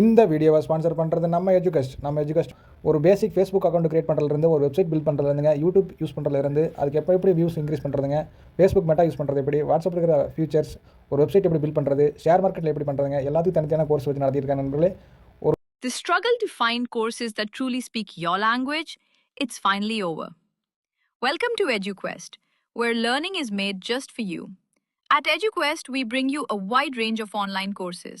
இந்த வீடியோவை ஸ்பான்சர் பண்ணுறது நம்ம எஜுகஸ்ட் நம்ம எஜுகஸ்ட் ஒரு பேசிக் ஃபேஸ்புக் அக்கௌண்ட் கிரியேட் பண்ணுறதுலேருந்து ஒரு வெப்சைட் பில்ட் பண்ணுறதுலேருந்துங்க யூடியூப் யூஸ் பண்ணுறதுலேருந்து அதுக்கு எப்போ எப்படி வியூஸ் இன்க்ரீஸ் பண்ணுறதுங்க ஃபேஸ்புக் மெட்டா யூஸ் பண்ணுறது எப்படி வாட்ஸ்அப் இருக்கிற ஃபியூச்சர்ஸ் ஒரு வெப்சைட் எப்படி பில்ட் பண்ணுறது ஷேர் மார்க்கெட்டில் எப்படி பண்ணுறதுங்க எல்லாத்துக்கும் தனித்தனியான கோர்ஸ் வச்சு நடத்தியிருக்காங்க நண்பர்களே. ஒரு the struggle to find courses that truly speak your language it's finally over welcome to EduQuest, where learning is made just for you. At EduQuest, we bring you a wide range of online courses,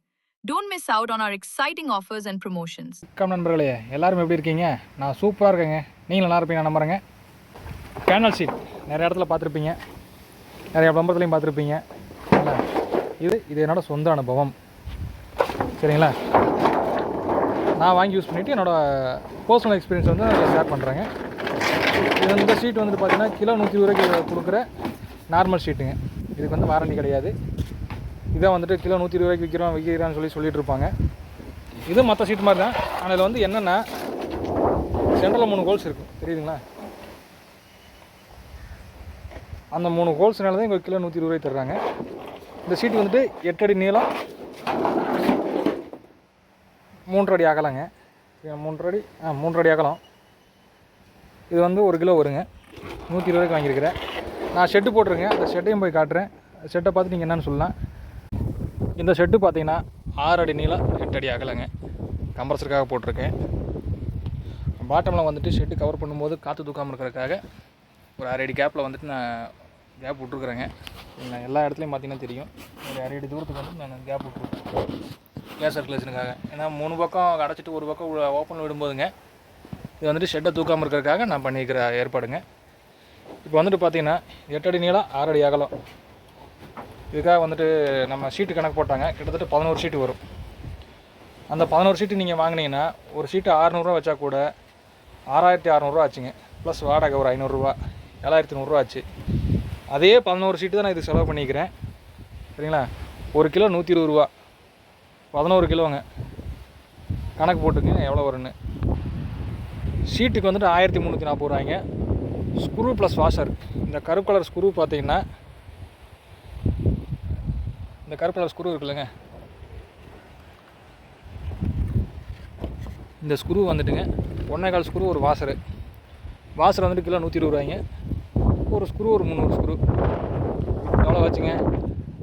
don't miss out on our exciting offers and promotions வணக்கம் நண்பர்களே எல்லாரும் எப்படி இருக்கீங்க? நான் சூப்பராக இருக்கேங்க. நீங்களும் நல்லா இருப்பீங்க நம்புறேங்க. பேனல் ஷீட் நிறைய இடத்துல பார்த்துருப்பீங்க. நிறைய விளம்பரத்துலையும் பார்த்துருப்பீங்க. சரிங்களா? இது இது என்னோடய சொந்த அனுபவம். சரிங்களா? நான் வாங்கி யூஸ் பண்ணிவிட்டு என்னோடய பர்சனல் எக்ஸ்பீரியன்ஸ் வந்து நான் ஷேர் பண்ணுறேங்க இது இந்த ஷீட் வந்துட்டு பார்த்தீங்கன்னா கிலோ நூற்றி ரூபாய்க்கு கொடுக்குற நார்மல் ஷீட்டுங்க இதுக்கு வந்து வாரண்டி கிடையாது. இதான் வந்துட்டு கிலோ நூற்றி இருபது ரூபாய்க்கு விற்கிறோம் விற்கிறான்னு சொல்லி சொல்லிட்டு இருப்பாங்க இது மற்ற சீட் மாதிரி தான். ஆனால் இதில் வந்து என்னென்னா சென்டரில் மூணு கோல்ஸ் இருக்கும் தெரியுதுங்களா? அந்த மூணு ஹோல்ஸ்னால தான் இங்கே கிலோ நூற்றி இருபது ரூபாய் தர்றாங்க. இந்த சீட்டு வந்துட்டு எட்டடி நீளம் மூன்றரை அடி அகலங்க. மூன்று அடி ஆ மூன்று அடி அகலம். இது வந்து ஒரு கிலோ வருங்க. நூற்றி இருபது வாங்கியிருக்கிறேன். நான் ஷெட்டு போட்டிருக்கேன். அந்த ஷெட்டையும் போய் காட்டுறேன். ஷெட்டை பார்த்து நீங்கள் என்னென்னு சொல்லலாம். இந்த ஷெட்டு பார்த்தீங்கன்னா ஆறு அடி நீளம் எட்டு அடி அகலங்க. கம்ப்ரஸருக்காக போட்டிருக்கேன். பாட்டமில் வந்துட்டு ஷெட்டு கவர் பண்ணும்போது காற்று தூக்காமல் இருக்கிறதுக்காக ஒரு அரை அடி கேப்பில் வந்துட்டு நான் கேப் விட்ருக்குறேங்க நான் எல்லா இடத்துலையும் பார்த்தீங்கன்னா தெரியும். ஒரு அரை அடி தூரத்துக்கு வந்து நான் கேப் விட்ருக்கேன் கேஸ் சர்க்குலேஷனுக்காக ஏன்னா மூணு பக்கம் அடைச்சிட்டு ஒரு பக்கம் ஓப்பனில் விடும்போதுங்க இது வந்துட்டு ஷெட்டை தூக்காமல் இருக்கிறதுக்காக நான் பண்ணியிருக்கிற ஏற்பாடுங்க. இப்போ வந்துட்டு பார்த்தீங்கன்னா எட்டு அடி நீளம் ஆறு அடி அகலம். இதுக்காக வந்துட்டு நம்ம சீட்டு கணக்கு போட்டாங்க. கிட்டத்தட்ட பதினோரு சீட்டு வரும். அந்த பதினோரு சீட்டு நீங்கள் வாங்கினீங்கன்னா ஒரு சீட்டு அறநூறுவா வச்சா கூட ஆறாயிரத்தி அறநூறுவா ஆச்சுங்க. ப்ளஸ் வாடகை ஒரு ஐநூறுரூவா ஏழாயிரத்தி நூறுரூவா ஆச்சு. அதே பதினோரு சீட்டு தான் நான் இதுக்கு செலவு பண்ணிக்கிறேன். சரிங்களா? ஒரு கிலோ நூற்றி இருபது ரூபா. பதினோரு கிலோங்க. கணக்கு போட்டுங்க எவ்வளோ வரும்னு. சீட்டுக்கு வந்துட்டு ஆயிரத்தி முந்நூற்றி நாற்பது ரூபாய்ங்க. ஸ்க்ரூ ப்ளஸ் வாஷர் இந்த கருப்பு கலர் ஸ்க்ரூ பார்த்தீங்கன்னா இந்த கருப்பு கலர் ஸ்க்ரூ இருக்குல்லங்க. இந்த ஸ்க்ரூ வந்துட்டுங்க ஒன்றே கால் ஸ்க்ரூ ஒரு வாசரு. வாசர் வந்துட்டு கிலோ நூற்றி இருபது ரூபாய்ங்க. ஒரு ஸ்க்ரூ ஒரு முந்நூறு ஸ்க்ரூ. எவ்வளோ வச்சுங்க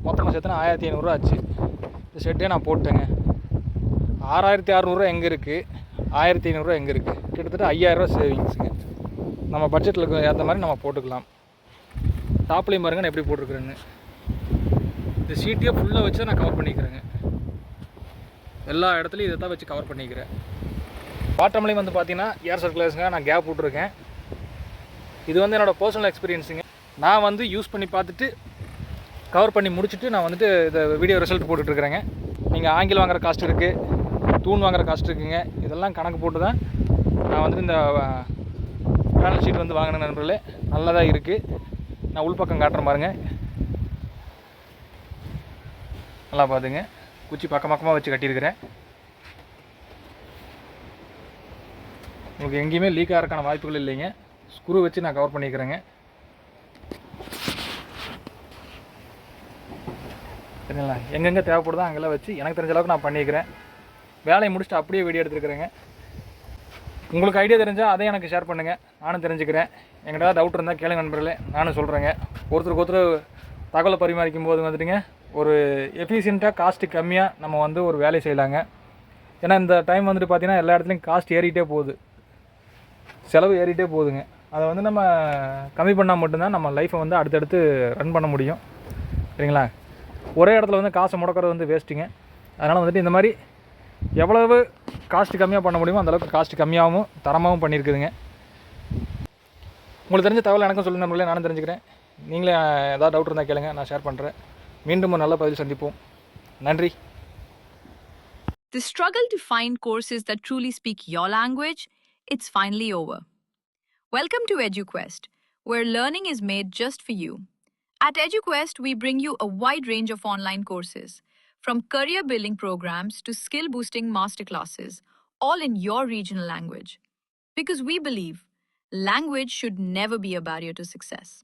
மொத்தமாக சேர்த்துனா ஆயிரத்தி ஐநூறுரூவா ஆச்சு. இந்த செட்டே நான் போட்டேங்க. ஆறாயிரத்தி அறநூறுவா எங்கே இருக்குது ஆயிரத்தி ஐநூறுரூவா எங்கே இருக்குது கிட்டத்தட்ட ஐயாயிரரூவா சேவிங்ஸுங்க நம்ம பட்ஜெட்டில் ஏற்ற மாதிரி நம்ம போட்டுக்கலாம். டாப்லேயும் பாருங்க நான் எப்படி போட்டிருக்கிறேன்னு. இந்த சீட்டையே ஃபுல்லாக வச்சு நான் கவர் பண்ணிக்கிறேங்க. எல்லா இடத்துலையும் இதை தான் வச்சு கவர் பண்ணிக்கிறேன். பாட்டம்லேயும் வந்து பார்த்தீங்கன்னா ஏர் சர்க்குலேஸுங்க நான் கேப் விட்ருக்கேன் இது வந்து என்னோடய பர்சனல் எக்ஸ்பீரியன்ஸுங்க நான் வந்து யூஸ் பண்ணி பார்த்துட்டு கவர் பண்ணி முடிச்சுட்டு நான் வந்துட்டு இந்த வீடியோ ரிசல்ட் போட்டுட்ருக்குறேங்க நீங்கள் ஆங்கில் வாங்குற காஸ்ட் இருக்குது தூண் வாங்குற காஸ்ட் இருக்குங்க. இதெல்லாம் கணக்கு போட்டு தான் நான் வந்துட்டு இந்த பேனல் ஷீட் வந்து வாங்கின நண்பர்களே. நல்லதாக இருக்குது நான் உள்பக்கம் காட்டுற பாருங்க. நல்லா பார்த்துங்க குச்சி பக்கம் பக்கமாக வச்சு கட்டியிருக்கிறேன். உங்களுக்கு எங்கேயுமே லீக் ஆகிறக்கான வாய்ப்புகள் இல்லைங்க. ஸ்க்ரூ வச்சு நான் கவர் பண்ணிக்கிறேங்க. சரிங்களா? எங்கெங்கே தேவைப்படுதோ அங்கெல்லாம் வச்சு எனக்கு தெரிஞ்ச அளவுக்கு நான் பண்ணிக்கிறேன். வேலையை முடிச்சுட்டு அப்படியே வீடியோ எடுத்துருக்குறேங்க உங்களுக்கு ஐடியா தெரிஞ்சால் அதையும் எனக்கு ஷேர் பண்ணுங்கள் நானும் தெரிஞ்சுக்கிறேன். எங்கிட்ட டவுட் இருந்தால் கேளுங்க நண்பர்களே. நானும் சொல்கிறேங்க ஒருத்தருக்கு ஒருத்தர் தகவலை பரிமாறிக்கும் போது வந்துட்டுங்க. ஒரு எஃபிஷியண்ட்டாக காஸ்ட்டு கம்மியாக நம்ம வந்து ஒரு வேலை செய்யலாங்க. ஏன்னா இந்த டைம் வந்துட்டு பார்த்தீங்கன்னா எல்லா இடத்துலையும் காஸ்ட் ஏறிட்டே போகுது. செலவு ஏறிட்டே போகுதுங்க. அதை வந்து நம்ம கம்மி பண்ணால் மட்டும்தான் நம்ம லைஃப்பை வந்து அடுத்தடுத்து ரன் பண்ண முடியும். சரிங்களா? ஒரே இடத்துல வந்து காசை முடக்கிறது வந்து வேஸ்ட்டுங்க அதனால் வந்துட்டு இந்த மாதிரி எவ்வளவு காஸ்ட் கம்மியாக பண்ண முடியுமோ அந்தளவுக்கு காஸ்ட் கம்மியாகவும் தரமாகவும் பண்ணியிருக்குதுங்க. உங்களுக்கு தெரிஞ்ச தகவல் எனக்கும் சொல்லுங்க நம்மளே நானும் தெரிஞ்சுக்கிறேன். நீங்களே ஏதாவது டவுட் இருந்தால் கேளுங்க. நான் ஷேர் பண்ணுறேன் மீண்டும் ஒரு நல்ல பதில் சந்திப்போம் நன்றி The struggle to find courses that truly speak your language, it's finally over. Welcome to EduQuest, where learning is made just for you. At EduQuest, we bring you a wide range of online courses, from career building programs to skill boosting masterclasses, all in your regional language. Because we believe language should never be a barrier to success.